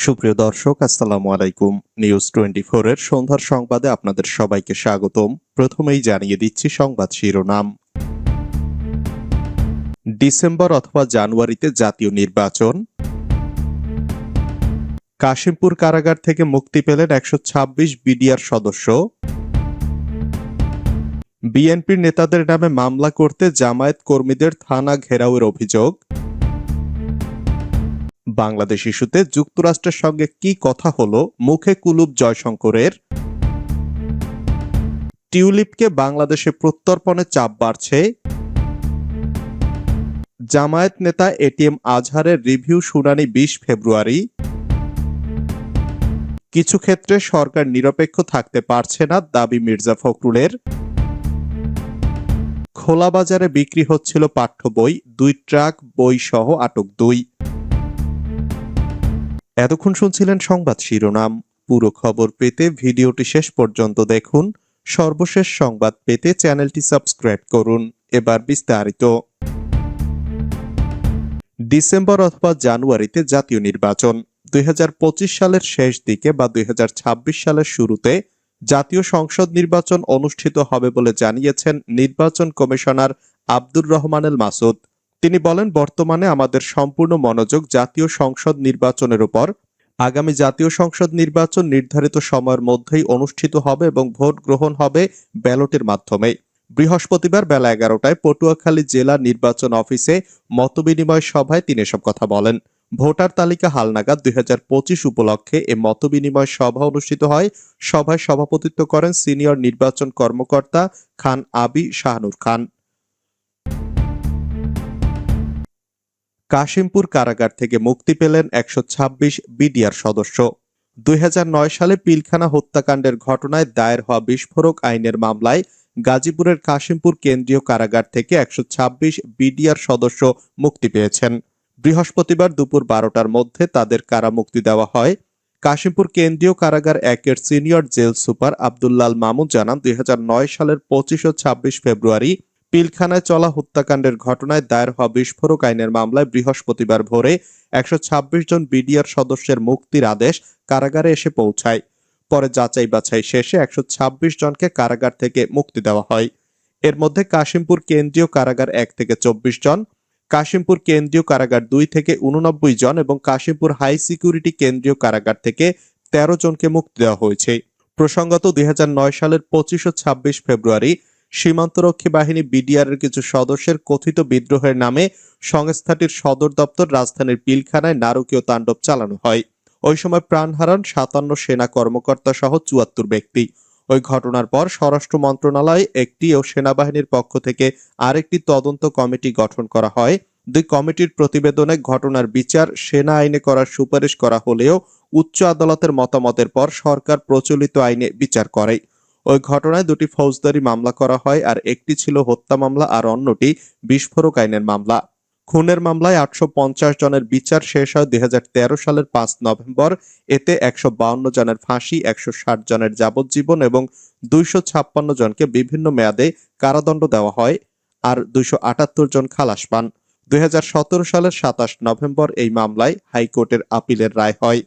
সুপ্রিয় দর্শক, আসসালামু আলাইকুম। নিউজ টোয়েন্টি এর সন্ধ্যার সংবাদে আপনাদের সবাইকে স্বাগতম। প্রথমেই জানিয়ে দিচ্ছি সংবাদ শিরোনাম। ডিসেম্বর অথবা জানুয়ারিতে জাতীয় নির্বাচন। কাশিমপুর কারাগার থেকে মুক্তি পেলেন একশো ছাব্বিশ বিডিআর সদস্য। বিএনপির নেতাদের নামে মামলা করতে জামায়াত কর্মীদের থানা ঘেরাওয়ের অভিযোগ। বাংলাদেশ ইস্যুতে যুক্তরাষ্ট্রের সঙ্গে কি কথা হলো? মুখে কুলুপ জয়শঙ্করের। টিউলিপকে বাংলাদেশে প্রত্যর্পণে চাপ বাড়ছে। জামায়াত নেতা এটিএম আজহারের রিভিউ শুনানি বিশ ফেব্রুয়ারি। কিছু ক্ষেত্রে সরকার নিরপেক্ষ থাকতে পারছে না দাবি মির্জা ফখরুলের। খোলা বাজারে বিক্রি হচ্ছিল পাঠ্য বই, দুই ট্রাক, বই সহ আটক দুই। এতক্ষণ শুনছিলেন সংবাদ শিরোনাম। পুরো খবর পেতে ভিডিওটি শেষ পর্যন্ত দেখুন। সর্বশেষ সংবাদ পেতে চ্যানেলটি সাবস্ক্রাইব করুন। এবার বিস্তারিত। ডিসেম্বর অথবা জানুয়ারিতে জাতীয় নির্বাচন। দুই হাজার পঁচিশ সালের শেষ দিকে বা দুই হাজার ছাব্বিশ সালের শুরুতে জাতীয় সংসদ নির্বাচন অনুষ্ঠিত হবে বলে জানিয়েছেন নির্বাচন কমিশনার আব্দুর রহমানুল মাসুদ। তিনি বলেন, বর্তমানে আমাদের সম্পূর্ণ মনোযোগ জাতীয় সংসদ নির্বাচনের উপর। আগামী জাতীয় সংসদ নির্বাচন নির্ধারিত সময়ের মধ্যেই অনুষ্ঠিত হবে এবং ভোট গ্রহণ হবে ব্যালটের মাধ্যমে। বৃহস্পতিবার বেলা এগারোটায় পটুয়াখালী জেলা নির্বাচন অফিসে মতবিনিময় সভায় তিনি এসব কথা বলেন। ভোটার তালিকা হালনাগাদ দুই হাজার পঁচিশ উপলক্ষে এ মতবিনিময় সভা অনুষ্ঠিত হয়। সভায় সভাপতিত্ব করেন সিনিয়র নির্বাচন কর্মকর্তা খান আবি শাহানুর খান। কাশিমপুর কারাগার থেকে মুক্তি পেলেন একশো ছাব্বিশ বিডিআর সদস্য। দুই হাজার নয় সালে পিলখানা হত্যাকাণ্ডের ঘটনায় দায়ের হওয়া বিস্ফোরক আইনের মামলায় গাজীপুরের কাশিমপুর কেন্দ্রীয় কারাগার থেকে একশো ছাব্বিশ বিডিআর সদস্য মুক্তি পেয়েছেন। বৃহস্পতিবার দুপুর বারোটার মধ্যে তাদের কারা মুক্তি দেওয়া হয়। কাশিমপুর কেন্দ্রীয় কারাগার একের senior jail super Abdullah Al Mamun জানান, দুই হাজার নয় সালের পঁচিশ ও ছাব্বিশ ফেব্রুয়ারি পিলখানায় চলা হত্যাকাণ্ডের ঘটনায় দায়ের হওয়া বিস্ফোরক আইনের মামলায় বৃহস্পতিবার ভোরে একশো ছাব্বিশ জন বিডিআর সদস্যের মুক্তির আদেশ কারাগারে এসে পৌঁছায়। পরে যাচাই বাছাই শেষে একশো ছাব্বিশ জনকে কারাগার থেকে মুক্তি দেওয়া হয়। এর মধ্যে কাশিমপুর কেন্দ্রীয় কারাগার এক থেকে চব্বিশ জন, কাশিমপুর কেন্দ্রীয় কারাগার দুই থেকে উননব্বই জন এবং কাশিমপুর হাই সিকিউরিটি কেন্দ্রীয় কারাগার থেকে তেরো জনকে মুক্তি দেওয়া হয়েছে। প্রসঙ্গত দুই হাজার নয় সালের পঁচিশ ও ছাব্বিশ ফেব্রুয়ারি সীমান্তরক্ষী বাহিনী বিডিআর এর কিছু সদস্যের কথিত বিদ্রোহের নামে সংস্থাটির সদর দপ্তর রাজধানীর পিলখানায় নারকীয় তাণ্ডব চালানো হয়। ওই সময় প্রাণ হারান সাতান্ন সেনা কর্মকর্তা সহ চুয়াত্তর ব্যক্তি। ওই ঘটনার পর স্বরাষ্ট্র মন্ত্রণালয় একটি ও সেনাবাহিনীর পক্ষ থেকে আরেকটি তদন্ত কমিটি গঠন করা হয়। দুই কমিটির প্রতিবেদনে ঘটনার বিচার সেনা আইনে করার সুপারিশ করা হলেও উচ্চ আদালতের মতামতের পর সরকার প্রচলিত আইনে বিচার করে। ওই ঘটনায় দুটি ফৌজদারি মামলা করা হয় আর একটি ছিল হত্যা মামলা আর অন্যটি বিস্ফোরক আইনের মামলা। খুনের মামলায় আটশো পঞ্চাশ জনের বিচার শেষ হয় দুই হাজার তেরো সালের পাঁচ নভেম্বর। এতে একশো জনের ফাঁসি, একশো ষাট জনের যাবজ্জীবন এবং দুইশো ছাপ্পান্ন জনকে বিভিন্ন মেয়াদে কারাদণ্ড দেওয়া হয় আর দুইশো আটাত্তর জন খালাস পান। দুই হাজার সতেরো সালের সাতাশ নভেম্বর এই মামলায় হাইকোর্টের আপিলের রায় হয়।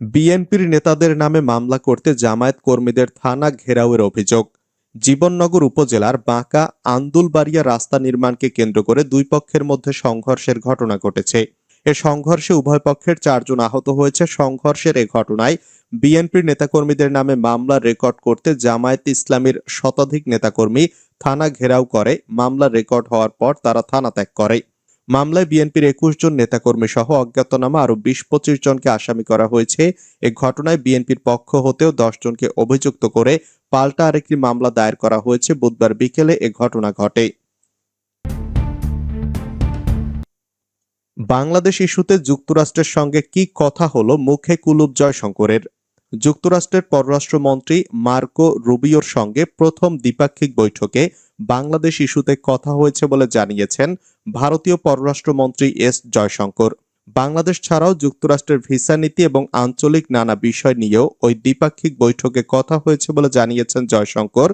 বিএনপির নেতাদের নামে মামলা করতে জামায়াত কর্মীদের থানা ঘেরাওয়ের অভিযোগ। জীবননগর উপজেলার বাঁকা আন্দুলবাড়িয়া রাস্তা নির্মাণকে কেন্দ্র করে দুই পক্ষের মধ্যে সংঘর্ষের ঘটনা ঘটেছে। এ সংঘর্ষে উভয় পক্ষের চারজন আহত হয়েছে। সংঘর্ষের এ ঘটনায় বিএনপির নেতাকর্মীদের নামে মামলা রেকর্ড করতে জামায়াত ইসলামীর শতাধিক নেতাকর্মী থানা ঘেরাও করে। মামলা রেকর্ড হওয়ার পর তারা থানা ত্যাগ করে। মামলায় বিএনপির একুশ জন নেতাকর্মী সহ অজ্ঞাতনামা আরও বিশ পঁচিশ জনকে আসামি করা হয়েছে। এ ঘটনায় বিএনপির পক্ষ হতেও দশ জনকে অভিযুক্ত করে পাল্টা আরেকটি মামলা দায়ের করা হয়েছে বুধবার বিকেলে এ ঘটনা ঘটে। বাংলাদেশ ইস্যুতে যুক্তরাষ্ট্রের সঙ্গে কি কথা হলো মুখে কুলুপ জয়শঙ্করের। যুক্তরাষ্ট্রের পররাষ্ট্রমন্ত্রী মার্কো রুবিওর সঙ্গে প্রথম দ্বিপাক্ষিক বৈঠকে বাংলাদেশ ইস্যুতে কথা হয়েছে বলে জানিয়েছেন ভারতীয় পররাষ্ট্রমন্ত্রী এস জয়শঙ্কর। বাংলাদেশ ছাড়াও যুক্তরাষ্ট্রের ভিসা নীতি এবং আঞ্চলিক নানা বিষয় নিয়েও ওই দ্বিপাক্ষিক বৈঠকে কথা হয়েছে বলে জানিয়েছেন জয়শঙ্কর।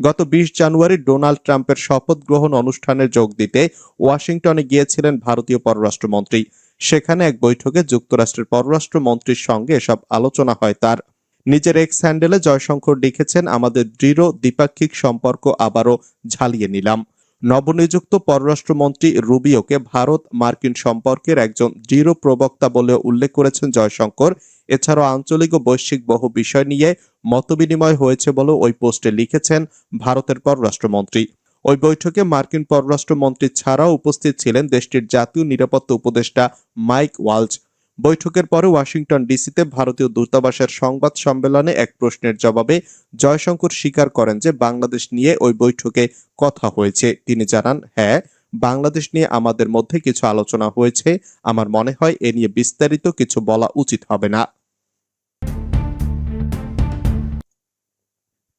গত বিশ জানুয়ারি ডোনাল্ড ট্রাম্পের শপথ গ্রহণ অনুষ্ঠানে যোগ দিতে ওয়াশিংটনে গিয়েছিলেন ভারতীয় পররাষ্ট্রমন্ত্রী। সেখানে এক বৈঠকে যুক্তরাষ্ট্রের পররাষ্ট্রমন্ত্রীর সঙ্গে এসব আলোচনা হয় তার। নিজের এক্স হ্যান্ডেলে জয়শঙ্কর লিখেছেন, আমাদের দৃঢ় দ্বিপাক্ষিক সম্পর্ক আবারও ঝালিয়ে নিলাম। নবনিযুক্ত পররাষ্ট্রমন্ত্রী রুবিওকে ভারত মার্কিন সম্পর্কের একজন দৃঢ় প্রবক্তা বলে উল্লেখ করেছেন জয়শঙ্কর। এছাড়াও আঞ্চলিক ও বৈশ্বিক বহু বিষয় নিয়ে মতবিনিময় হয়েছে বলে ওই পোস্টে লিখেছেন ভারতের পররাষ্ট্রমন্ত্রী। ওই বৈঠকে মার্কিন পররাষ্ট্রমন্ত্রী ছাড়াও উপস্থিত ছিলেন দেশটির জাতীয় নিরাপত্তা উপদেষ্টা মাইক ওয়ালজ বৈঠকের পরে ওয়াশিংটন ডিসিতে ভারতীয় দূতাবাসের সংবাদ সম্মেলনে এক প্রশ্নের জবাবে জয়শঙ্কর স্বীকার করেন যে বাংলাদেশ নিয়ে ওই বৈঠকে কথা হয়েছে। তিনি জানান হ্যাঁ বাংলাদেশ নিয়ে আমাদের মধ্যে কিছু আলোচনা হয়েছে। আমার মনে হয় এ নিয়ে বিস্তারিত কিছু বলা উচিত হবে না।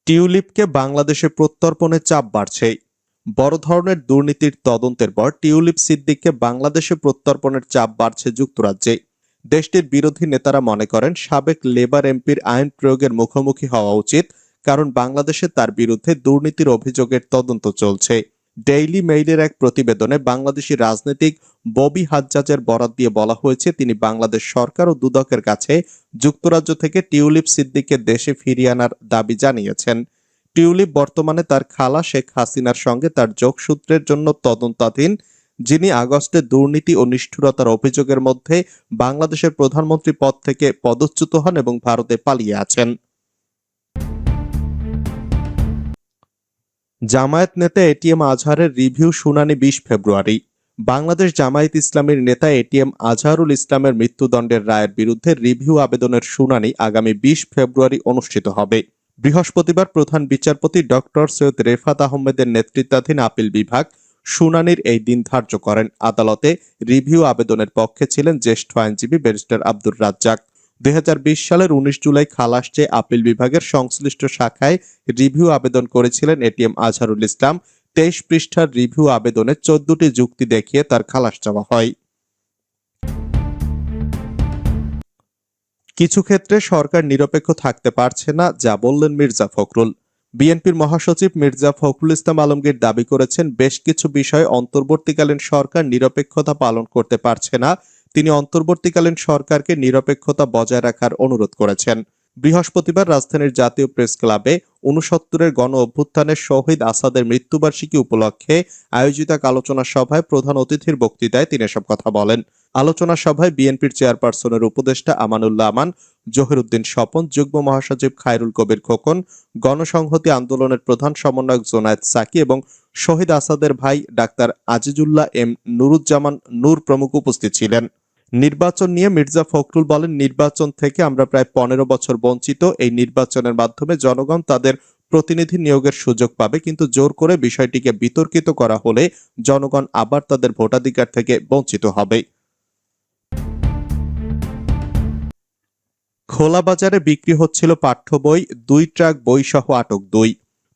টিউলিপকে বাংলাদেশে প্রত্যর্পণে চাপ বাড়ছে। বড় ধরনের দুর্নীতির তদন্তের পর টিউলিপ সিদ্দিককে বাংলাদেশে প্রত্যর্পণের চাপ বাড়ছে যুক্তরাজ্যে। দেশটির বিরোধী নেতারা মনে করেন সাবেক লেবার এমপির আইন প্রয়োগের মুখোমুখি হওয়া উচিত, কারণ বাংলাদেশে তার বিরুদ্ধে দুর্নীতির অভিযোগের তদন্ত চলছে। ডেইলি মেইলের এক প্রতিবেদনে বাংলাদেশি রাজনীতিক ববি হাজ্জাজের বরাত দিয়ে বলা হয়েছে, তিনি বাংলাদেশ সরকার ও দুদকের কাছে যুক্তরাজ্য থেকে টিউলিপ সিদ্দিককে দেশে ফিরিয়ে আনার দাবি জানিয়েছেন। টিউলিপ বর্তমানে তার খালা শেখ হাসিনার সঙ্গে তার যোগসূত্রের জন্য তদন্তাধীন যিনি আগস্টে দুর্নীতি ও নিষ্ঠুরতার অভিযোগের মধ্যে বাংলাদেশের প্রধানমন্ত্রী পদ থেকে পদচ্যুত হন এবং ভারতে পালিয়ে আছেন। জামায়াত নেতা এটিএম আজহারের রিভিউ শুনানি বিশ ফেব্রুয়ারি। বাংলাদেশ জামায়াত ইসলামীর নেতা এটিএম আজহারুল ইসলামের মৃত্যুদণ্ডের রায়ের বিরুদ্ধে রিভিউ আবেদনের শুনানি আগামী বিশ ফেব্রুয়ারি অনুষ্ঠিত হবে। বৃহস্পতিবার প্রধান বিচারপতি ডক্টর সৈয়দ রেফাত আহমেদের নেতৃত্বাধীন আপিল বিভাগ শুনানির এই দিন ধার্য করেন। আদালতে রিভিউ আবেদনের পক্ষে ছিলেন জ্যেষ্ঠ আইনজীবী ব্যারিস্টার আব্দুর রাজ্জাক। দুই হাজার বিশ সালের উনিশ জুলাই খালাস চেয়ে আপিল বিভাগের সংশ্লিষ্ট শাখায় রিভিউ আবেদন করেছিলেন এটিএম আজহারুল ইসলাম, তেইশ পৃষ্ঠার রিভিউ আবেদনে চোদ্দটি যুক্তি দেখিয়ে তার খালাস চাওয়া হয়। কিছু ক্ষেত্রে সরকার নিরপেক্ষ থাকতে পারছে না, যা বললেন মির্জা ফখরুল। বিএনপির মহাসচিব মির্জা ফখরুল ইসলাম আলমগীর দাবি করেছেন, বেশ কিছু বিষয়ে অন্তর্বর্তীকালীন সরকার নিরপেক্ষতা পালন করতে পারছে না। তিনি অন্তর্বর্তীকালীন সরকারকে নিরপেক্ষতা বজায় রাখার অনুরোধ করেছেন। বৃহস্পতিবার রাজধানীর জাতীয় প্রেস ক্লাবে উনসত্তরের গণ অভ্যুত্থানের শহীদ আসাদের মৃত্যুবার্ষিকী উপলক্ষে আয়োজিত এক আলোচনা সভায় প্রধান অতিথির বক্তৃতায় তিনি এসব কথা বলেন। আলোচনা সভায় বিএনপির চেয়ারপারসনের উপদেষ্টা আমানুল্লাহ আমান, জহিরুদ্দিন স্বপন, যুগ্ম মহাসচিব খায়রুল কবির খোকন, গণসংহতি আন্দোলনের প্রধান সমন্বয়ক জোনায়েদ সাকি এবং শহীদ আসাদের ভাই ডাক্তার আজিজুল্লাহ এম নুরুজ্জামান নূর প্রমুখ উপস্থিত ছিলেন। নির্বাচন নিয়ে মির্জা ফখরুল বলেন, নির্বাচন থেকে আমরা প্রায় পনেরো বছর বঞ্চিত। এই নির্বাচনের মাধ্যমে জনগণ তাদের প্রতিনিধি নিয়োগের সুযোগ পাবে। কিন্তু জোর করে বিষয়টিকে বিতর্কিত করা হলে জনগণ আবার তাদের ভোটাধিকার থেকে বঞ্চিত হবে। খোলা বাজারে বিক্রি হচ্ছিল পাঠ্য বই, দুই ট্রাক বই সহ আটক দুই।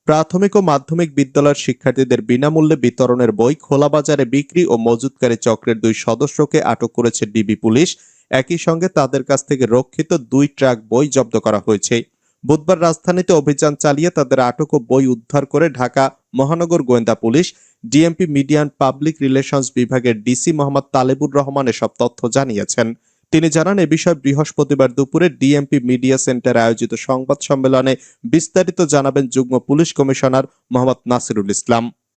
প্রাথমিক ও মাধ্যমিক বিদ্যালয়ের শিক্ষার্থীদের বিনামূল্যে বিতরণের বই খোলা বাজারে বিক্রি ও মজুতকারী চক্রের দুই সদস্যকে আটক করেছে ডিবি পুলিশ। একই সঙ্গে তাদের কাছ থেকে রক্ষিত দুই ট্রাক বই জব্দ করা হয়েছে। বুধবার রাজধানীতে অভিযান চালিয়ে তাদের আটক ও বই উদ্ধার করে ঢাকা মহানগর গোয়েন্দা police, DMP media public relations বিভাগের ডিসি মোহাম্মদ তালেবুর রহমান এসব তথ্য জানিয়েছেন। তিনি জানান, এ বিষয়ে বৃহস্পতিবার দুপুরে ডিএমপি মিডিয়া সেন্টারে আয়োজিত সংবাদ সম্মেলনে বিস্তারিত জানাবেন যুগ্ম পুলিশ কমিশনার মোহাম্মদ নাসিরুল ইসলাম।